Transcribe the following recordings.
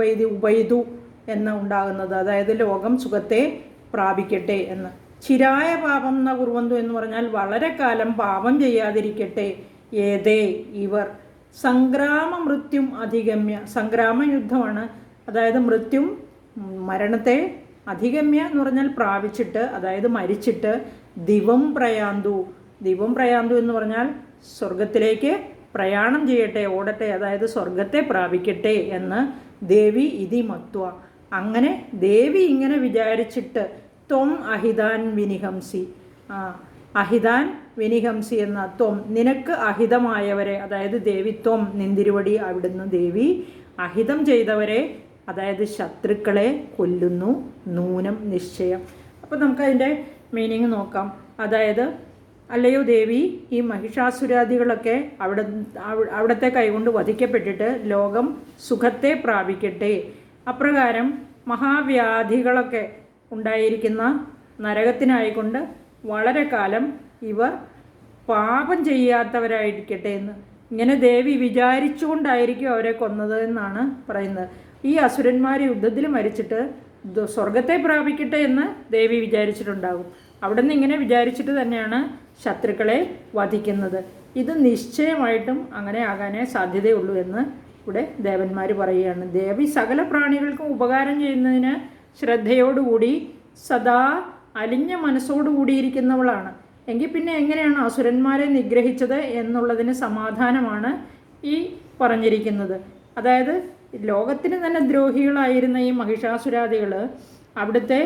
ഉപൈതി ഉപൈതു എന്ന് ഉണ്ടാകുന്നത്. അതായത് ലോകം സുഖത്തെ പ്രാപിക്കട്ടെ എന്ന്. ചിരായ പാപം എന്ന കുറുവന്തു എന്ന് പറഞ്ഞാൽ വളരെ കാലം പാപം ചെയ്യാതിരിക്കട്ടെ. ഏതേ ഇവർ. സംഗ്രാമ മൃത്യും അധിഗമ്യ. സംഗ്രാമ യുദ്ധമാണ്. അതായത് മൃത്യും മരണത്തെ അധിഗമ്യ എന്ന് പറഞ്ഞാൽ പ്രാപിച്ചിട്ട് അതായത് മരിച്ചിട്ട് ദിവം പ്രയാന്തു. ദിവം പ്രയാന്തു എന്ന് പറഞ്ഞാൽ സ്വർഗത്തിലേക്ക് പ്രയാണം ചെയ്യട്ടെ ഓടട്ടെ അതായത് സ്വർഗത്തെ പ്രാപിക്കട്ടെ എന്ന് ദേവി ഇതി മത്വ. അങ്ങനെ ദേവി ഇങ്ങനെ വിചാരിച്ചിട്ട് ത്വം അഹിതാൻ വിനിഹംസി. അഹിതാൻ വിനിഹംസി എന്ന ത്വം. നിനക്ക് അഹിതമായവരെ അതായത് ദേവി ത്വം നിന്തിരുവടി അവിടുന്ന് ദേവി അഹിതം ചെയ്തവരെ അതായത് ശത്രുക്കളെ കൊല്ലുന്നു നൂനം നിശ്ചയം. അപ്പോൾ നമുക്കതിന്റെ മീനിങ് നോക്കാം. അതായത് അല്ലയോ ദേവി? ഈ മഹിഷാസുരാദികളൊക്കെ അവിടെ അവിടത്തെ കൈകൊണ്ട് വധിക്കപ്പെട്ടിട്ട് ലോകം സുഖത്തെ പ്രാപിക്കട്ടെ. അപ്രകാരം മഹാവ്യാധികളൊക്കെ ഉണ്ടായിരിക്കുന്ന നരകത്തിനായിക്കൊണ്ട് വളരെ കാലം ഇവർ പാപം ചെയ്യാത്തവരായിരിക്കട്ടെ എന്ന്. ഇങ്ങനെ ദേവി വിചാരിച്ചുകൊണ്ടായിരിക്കും അവരെ കൊന്നത് എന്നാണ് പറയുന്നത്. ഈ അസുരന്മാർ യുദ്ധത്തിൽ മരിച്ചിട്ട് സ്വർഗത്തെ പ്രാപിക്കട്ടെ എന്ന് ദേവി വിചാരിച്ചിട്ടുണ്ടാകും. അവിടെ നിന്ന് ഇങ്ങനെ വിചാരിച്ചിട്ട് തന്നെയാണ് ശത്രുക്കളെ വധിക്കുന്നത്. ഇത് നിശ്ചയമായിട്ടും അങ്ങനെ ആകാനേ സാധ്യതയുള്ളൂ എന്ന് ഇവിടെ ദേവന്മാർ പറയുകയാണ്. ദേവി സകല പ്രാണികൾക്കും ഉപകാരം ചെയ്യുന്നതിന് ശ്രദ്ധയോടുകൂടി സദാ അലിഞ്ഞ മനസ്സോടുകൂടിയിരിക്കുന്നവളാണ്. എങ്കിൽ പിന്നെ എങ്ങനെയാണ് അസുരന്മാരെ നിഗ്രഹിച്ചത് എന്നുള്ളതിന് സമാധാനമാണ് ഈ പറഞ്ഞിരിക്കുന്നത്. അതായത് ലോകത്തിന് തന്നെ ദ്രോഹികളായിരുന്ന ഈ മഹിഷാസുരാദികൾ അവിടുത്തെ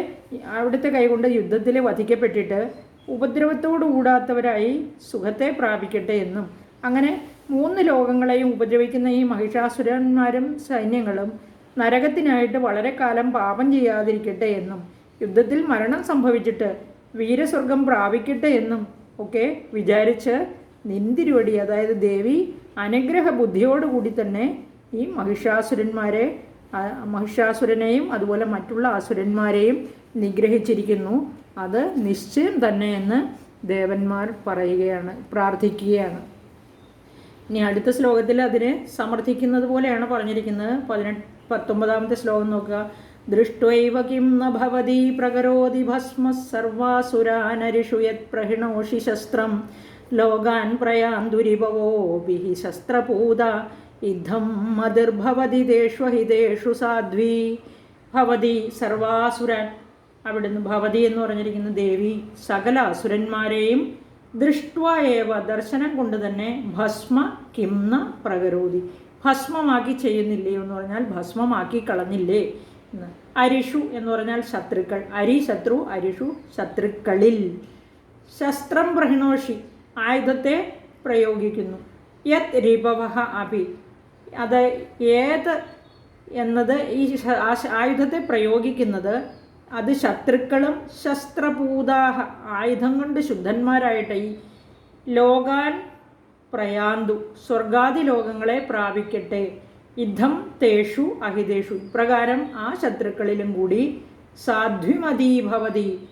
അവിടുത്തെ കൈകൊണ്ട് യുദ്ധത്തിൽ വധിക്കപ്പെട്ടിട്ട് ഉപദ്രവത്തോട് കൂടാത്തവരായി സുഖത്തെ പ്രാപിക്കട്ടെ എന്നും. അങ്ങനെ മൂന്ന് ലോകങ്ങളെയും ഉപദ്രവിക്കുന്ന ഈ മഹിഷാസുരന്മാരും സൈന്യങ്ങളും നരകത്തിനായിട്ട് വളരെ കാലം പാപം ചെയ്യാതിരിക്കട്ടെ എന്നും യുദ്ധത്തിൽ മരണം സംഭവിച്ചിട്ട് വീരസ്വർഗം പ്രാപിക്കട്ടെ എന്നും ഒക്കെ വിചാരിച്ച് നിന്തിരുവടി അതായത് ദേവി അനുഗ്രഹ ബുദ്ധിയോടുകൂടി തന്നെ ഈ മഹിഷാസുരന്മാരെ മഹിഷാസുരനെയും അതുപോലെ മറ്റുള്ള അസുരന്മാരെയും നിഗ്രഹിച്ചിരിക്കുന്നു. അത് നിശ്ചയം തന്നെ എന്ന് ദേവന്മാർ പറയുകയാണ് പ്രാർത്ഥിക്കുകയാണ്. ഇനി അടുത്ത ശ്ലോകത്തിൽ അതിനെ സമർത്ഥിക്കുന്നത് പോലെയാണ് പറഞ്ഞിരിക്കുന്നത്. പതിനെട്ട് പത്തൊമ്പതാമത്തെ ശ്ലോകം നോക്കുക. ദൃഷ്ട്വൈവ കിം ന പ്രകരോതി ഭസ്മ സർവാസുരാനരിഷു യത് പ്രഹിണോഷി ശസ്ത്രം. ലോകാൻ പ്രയാന്തുരിഭവോഭി ശസ്ത്രപൂത ഇദ്ധം മതിർഭവതി ദേഷ്വഹിതേഷു സാധ്വി. ഭവതി സർവാസുരൻ. അവിടുന്ന് ഭവതി എന്ന് പറഞ്ഞിരിക്കുന്ന ദേവി സകല അസുരന്മാരെയും ദൃഷ്ട്വ ദർശനം കൊണ്ട് തന്നെ ഭസ്മ കിംന പ്രകരോതി. ഭസ്മമാക്കി ചെയ്യുന്നില്ലേ എന്ന് പറഞ്ഞാൽ ഭസ്മമാക്കി കളഞ്ഞില്ലേ എന്ന്. അരിഷു എന്ന് പറഞ്ഞാൽ ശത്രുക്കൾ. അരി ശത്രു അരിഷു ശത്രുക്കളിൽ. ശസ്ത്രം പ്രഹിണോഷി ആയുധത്തെ പ്രയോഗിക്കുന്നു. യത് രിപവഹ അഭി അത് ഏത് എന്നത് ഈ ആയുധത്തെ പ്രയോഗിക്കുന്നത് അത് ശത്രുക്കളും ശസ്ത്രഭൂതാഹ ആയുധം കൊണ്ട് ശുദ്ധന്മാരായിട്ട് ഈ ലോകാൻ പ്രയാന്തു സ്വർഗാദി ലോകങ്ങളെ പ്രാപിക്കട്ടെ. യുദ്ധം തേഷു അഹിതേഷു. ഇപ്രകാരം ആ ശത്രുക്കളിലും കൂടി സാധ്വിമതീഭവതി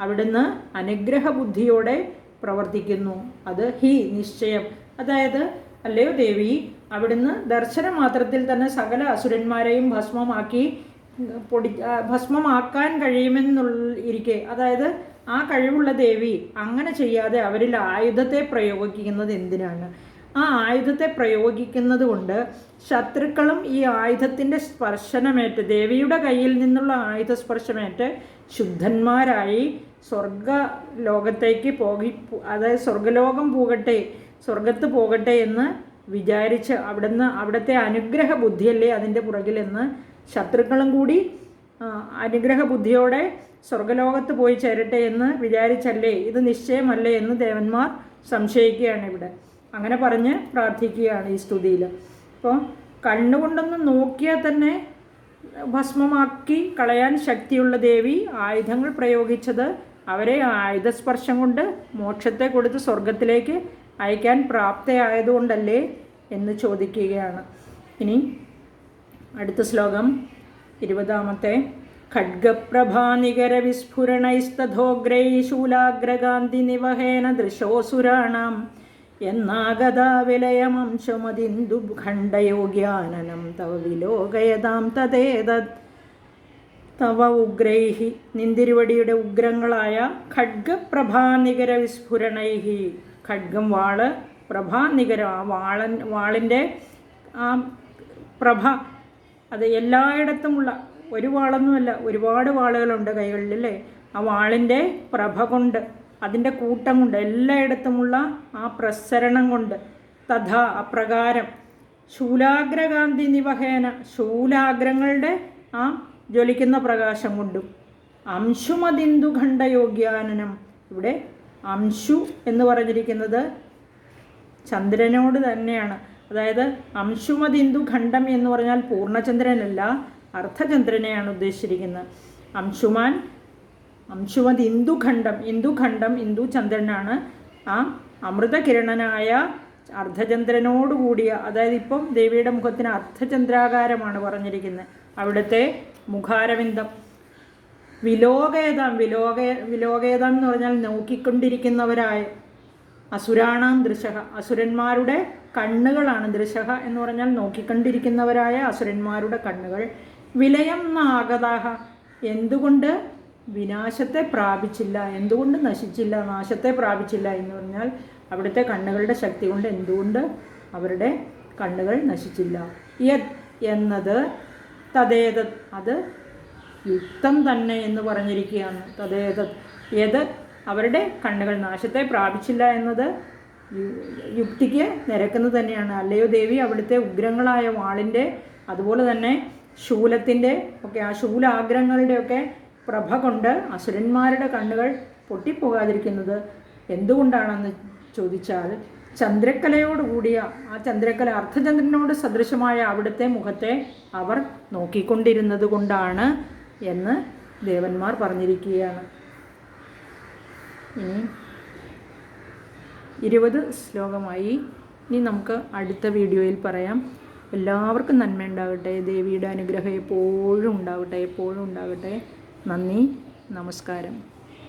അവിടുന്ന് അനുഗ്രഹ ബുദ്ധിയോടെ പ്രവർത്തിക്കുന്നു. അത് ഹി നിശ്ചയം. അതായത് അല്ലയോ ദേവി? അവിടുന്ന് ദർശന മാത്രത്തിൽ തന്നെ സകല അസുരന്മാരെയും ഭസ്മമാക്കി പൊടി ഭസ്മമാക്കാൻ കഴിയുമെന്നുള്ള ഇരിക്കെ. അതായത് ആ കഴിവുള്ള ദേവി അങ്ങനെ ചെയ്യാതെ അവരിൽ ആയുധത്തെ പ്രയോഗിക്കുന്നത് എന്തിനാണ്? ആ ആയുധത്തെ പ്രയോഗിക്കുന്നത് കൊണ്ട് ശത്രുക്കളും ഈ ആയുധത്തിന്റെ സ്പർശനമേറ്റ് ദേവിയുടെ കയ്യിൽ നിന്നുള്ള ആയുധ സ്പർശമേറ്റ് ശുദ്ധന്മാരായി സ്വർഗ ലോകത്തേക്ക് പോകി അതായത് സ്വർഗലോകം പോകട്ടെ സ്വർഗത്ത് പോകട്ടെ എന്ന് വിചാരിച്ച് അവിടുന്ന് അവിടുത്തെ അനുഗ്രഹ ബുദ്ധിയല്ലേ അതിന്റെ പുറകിലെന്ന് ശത്രുക്കളും കൂടി അനുഗ്രഹ ബുദ്ധിയോടെ സ്വർഗലോകത്ത് പോയി ചേരട്ടെ എന്ന് വിചാരിച്ചല്ലേ ഇത് നിശ്ചയമല്ലേ എന്ന് ദേവന്മാർ സംശയിക്കുകയാണ് ഇവിടെ. അങ്ങനെ പറഞ്ഞ് പ്രാർത്ഥിക്കുകയാണ് ഈ സ്തുതിയിൽ. അപ്പോൾ കണ്ണുകൊണ്ടൊന്ന് നോക്കിയാൽ തന്നെ ഭസ്മമാക്കി കളയാൻ ശക്തിയുള്ള ദേവി ആയുധങ്ങൾ പ്രയോഗിച്ചത് അവരെ ആയുധസ്പർശം കൊണ്ട് മോക്ഷത്തെ കൊടുത്ത് സ്വർഗത്തിലേക്ക് അയക്കാൻ പ്രാപ്തയായതുകൊണ്ടല്ലേ എന്ന് ചോദിക്കുകയാണ്. ഇനി അടുത്ത ശ്ലോകം ഇരുപതാമത്തെ. ഖഡ്ഗപ്രഭാനികര വിസ്ഫുരണൈസ്തഥോഗ്രൈ ശൂലാഗ്രകാന്തി നിവഹേന ദൃശോസുരാണാം എന്നാഗതാവിലയമംശമതിന്ദുഖണ്ഡയോഗ്യാനനം വിലയമംശമതിന്ദു ഖണ്ഡയോഗ്യാനനം തവ വിലോകയതാം തതേതത് തവ ഉഗ്രൈഹി നിന്തിരുവടിയുടെ ഉഗ്രങ്ങളായ ഖഡ്ഗപ്രഭാനികര വിസ്ഫുരണൈഹി ഖഡ്ഗം വാൾ പ്രഭാനികര ആ വാളൻ വാളിന്റെ ആ പ്രഭ അത് എല്ലായിടത്തുമുള്ള ഒരു വാളൊന്നുമല്ല ഒരുപാട് വാളുകളുണ്ട് കൈകളിൽ അല്ലേ ആ വാളിന്റെ പ്രഭ കൊണ്ട് അതിന്റെ കൂട്ടം കൊണ്ട് എല്ലായിടത്തുമുള്ള ആ പ്രസരണം കൊണ്ട് തഥാ അപ്രകാരം ശൂലാഗ്രകാന്തി നിവഹേന ശൂലാഗ്രങ്ങളുടെ ആ ജ്വലിക്കുന്ന പ്രകാശം കൊണ്ടും. അംശുമതിന്ദുഖണ്ഡയോഗ്യാനനം ഇവിടെ അംശു എന്ന് പറഞ്ഞിരിക്കുന്നത് ചന്ദ്രനോട് തന്നെയാണ്. അതായത് അംശുമതിന്ദു ഖണ്ഡം എന്ന് പറഞ്ഞാൽ പൂർണചന്ദ്രനല്ല അർദ്ധചന്ദ്രനെയാണ് ഉദ്ദേശിച്ചിരിക്കുന്നത്. അംശുമാൻ അംശുമത് ഇന്ദുഖണ്ഡം ഇന്ദുഖണ്ഡം ഇന്ദു ചന്ദ്രനാണ്. ആ അമൃതകിരണനായ അർദ്ധചന്ദ്രനോടുകൂടിയ അതായത് ഇപ്പം ദേവിയുടെ മുഖത്തിന് അർദ്ധചന്ദ്രാകാരമാണ് പറഞ്ഞിരിക്കുന്നത്. അവിടുത്തെ മുഖാരവിന്ദം. വിലോകേതം വിലോക വിലോകേതം എന്ന് പറഞ്ഞാൽ നോക്കിക്കൊണ്ടിരിക്കുന്നവരായ അസുരാണാം ദൃശഹ. അസുരന്മാരുടെ കണ്ണുകളാണ് ദൃശഹ എന്ന് പറഞ്ഞാൽ നോക്കിക്കൊണ്ടിരിക്കുന്നവരായ അസുരന്മാരുടെ കണ്ണുകൾ. വിലയം നാഗതാഹ എന്തുകൊണ്ട് വിനാശത്തെ പ്രാപിച്ചില്ല? എന്തുകൊണ്ട് നശിച്ചില്ല? നാശത്തെ പ്രാപിച്ചില്ല എന്ന് പറഞ്ഞാൽ അവിടുത്തെ കണ്ണുകളുടെ ശക്തി കൊണ്ട് എന്തുകൊണ്ട് അവരുടെ കണ്ണുകൾ നശിച്ചില്ല? യത് എന്നത് തതേത് അത് യുക്തം തന്നെ എന്ന് പറഞ്ഞിരിക്കുകയാണ്. തതേത് ഏത്? അവരുടെ കണ്ണുകൾ. നാശത്തെ പ്രാപിച്ചില്ല എന്നത് യുക്തിക്ക് നിരക്കുന്നത് തന്നെയാണ്. അല്ലയോ ദേവി അവിടുത്തെ ഉഗ്രങ്ങളായ വാളിന്റെ അതുപോലെ തന്നെ ശൂലത്തിന്റെ ഒക്കെ ആ ശൂലാഗ്രങ്ങളുടെയൊക്കെ പ്രഭ കൊണ്ട് അസുരന്മാരുടെ കണ്ണുകൾ പൊട്ടിപ്പോകാതിരിക്കുന്നത് എന്തുകൊണ്ടാണെന്ന് ചോദിച്ചാൽ ചന്ദ്രക്കലയോടുകൂടിയ ആ ചന്ദ്രക്കല അർദ്ധചന്ദ്രനോട് സദൃശമായ അവിടുത്തെ മുഖത്തെ അവർ നോക്കിക്കൊണ്ടിരുന്നത് കൊണ്ടാണ് എന്ന് ദേവന്മാർ പറഞ്ഞിരിക്കുകയാണ്. ഇനി ഇരുപത് ശ്ലോകമായി. ഇനി നമുക്ക് അടുത്ത വീഡിയോയിൽ പറയാം. എല്ലാവർക്കും നന്മ ഉണ്ടാകട്ടെ. ദേവിയുടെ അനുഗ്രഹം എപ്പോഴും ഉണ്ടാകട്ടെ എപ്പോഴും ഉണ്ടാകട്ടെ. നന്ദി. നമസ്കാരം.